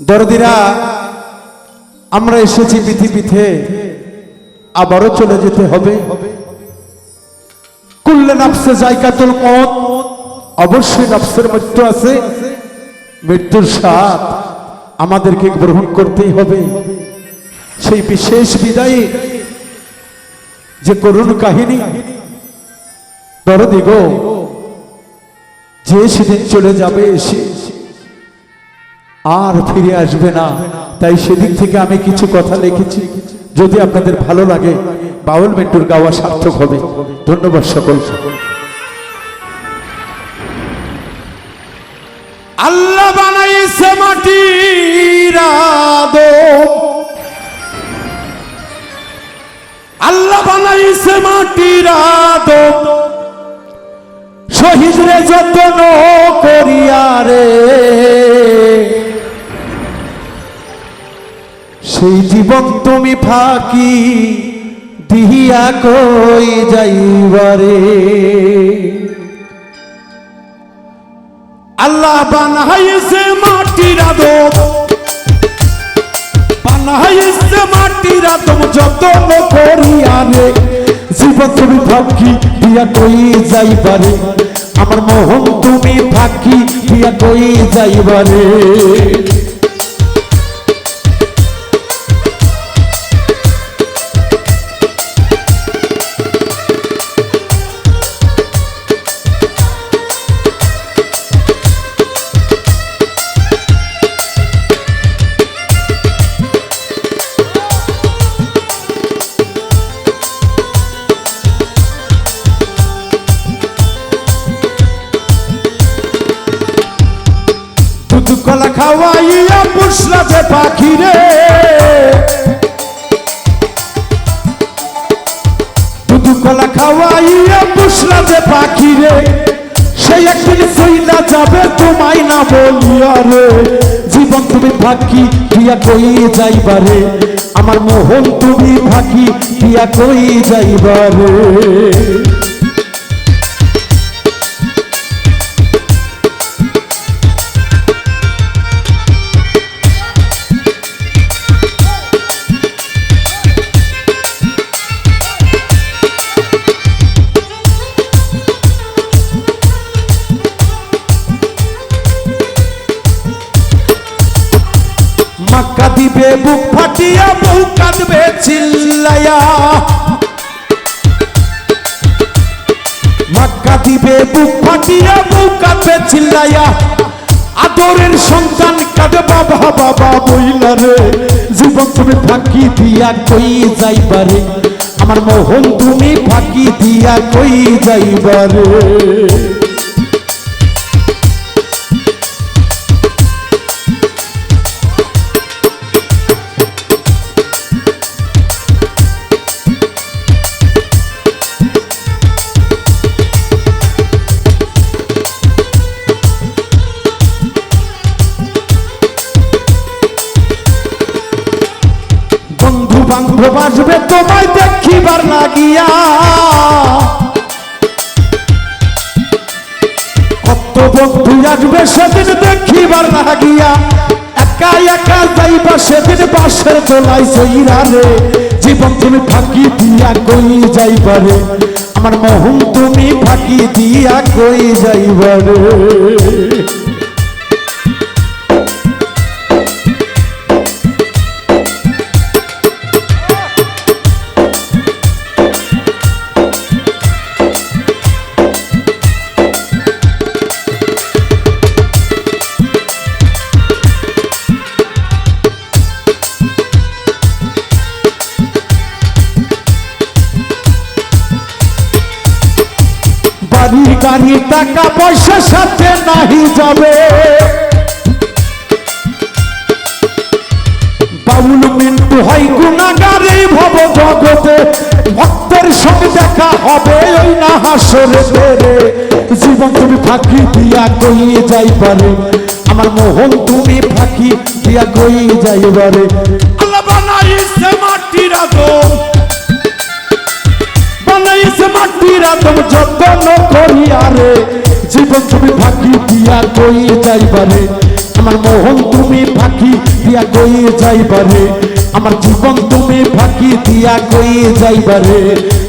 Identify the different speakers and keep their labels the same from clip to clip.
Speaker 1: দরদিরা, আমরা এসেছি পৃথিবীতে, আবারও চলে যেতে হবে। কুল্লে নাফসে জায়গাতুল মত অবশ্যই নফসের মৃত্যু আছে। মৃত্যুর স্বাদ আমাদেরকে গ্রহণ করতেই হবে। সেই বিশেষ বিদায়ী যে করুণ কাহিনী, দরদি গো, যে সেদিন চলে যাবে এসে আর ফিরে আসবে না। তাই সেদিক থেকে আমি কিছু কথা লিখেছি। যদি আপনাদের ভালো লাগে, বাউল মেন্টুর গাওয়া সার্থক হবে। ধন্যবাদ সকল আল্লাহ বানাইছে আদম আল্লাহ বানাইছে মাটির আদম শহীদরে যত্ন করিয়া রে। সেই জীবন তুমি ফাঁকি দিহিয়া কই যাইবারে আল্লাহ বানাইছে মাটির আদম বানাইছে মাটির আদম যত্ন করিয়া রে জীবন তুমি ফাঁকি দিয়া কই যাইবারে আমার মোহন তুমি ফাঁকি দিয়া কই যাইবারে কলা খাওয়াইয়া পুষলা যে পাখি রে দুধ কলা খাওয়াইয়া পুষলা যে পাখি রে সেই একদিন যাবে তোমায় না বলিয়া রে। জীবন তুমি ফাঁকি দিয়া কই যাইবারে আমার মোহন তুমি ফাঁকি দিয়া কই যাইবারে মাক্কা দিবে, বুক ফাটিয়া বউ কাঁদবে চিল্লায়া মাক্কা দিবে, বুক ফাটিয়া বউ কাঁদবে চিল্লায়া আদরের সন্তান কাঁদে, বাবা বাবা বইলা রে। জীবন তুমি ফাঁকি দিয়া কই আমার মোহন তুমি ফাঁকি দিয়া কই যাইবারে বান্ধব আসবে তোমায় দেখিবার লাগিয়া। কত বন্ধু আসবে সেদিন দেখিবার লাগিয়া। একা একা যাইবা সেদিন বাসের তোলাই সইরা রে। জীবন তুমি ফাঁকি দিয়া কই যাইবারে আমার মোহন তুমি ফাঁকি দিয়া কই যাইবারে বাড়ি টাকা পয়সা সাথে নাহি যাবে। বাউল মিন্টু হয় গুণাগারে ভব জগতে ভক্তের সঙ্গে দেখা হবে ওই না হাসরে রে জীবন তুমি ফাঁকি দিয়া কই যাইবারে, আমার মোহন তুমি ফাঁকি দিয়া কই যাইবারে।
Speaker 2: আল্লাহ বানাইছে মাটির আদম
Speaker 1: বানাইছে মাটির আদম যত্ন করিয়া রে, জীবন তুমি ফাঁকি দিয়া কই যাইবারে আমার মোহন তুমি ফাঁকি দিয়া গই যাইবারে আমার জীবন তুমি ফাঁকি দিয়া গই যাইবারে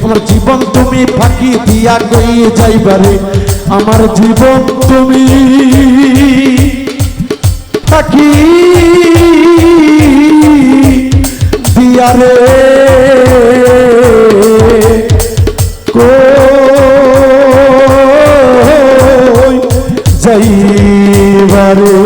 Speaker 1: আমার জীবন তুমি ফাঁকি দিয়া গই যাইবারে আমার জীবন তুমি ফাঁকি দিয়ারে কই যাইবারে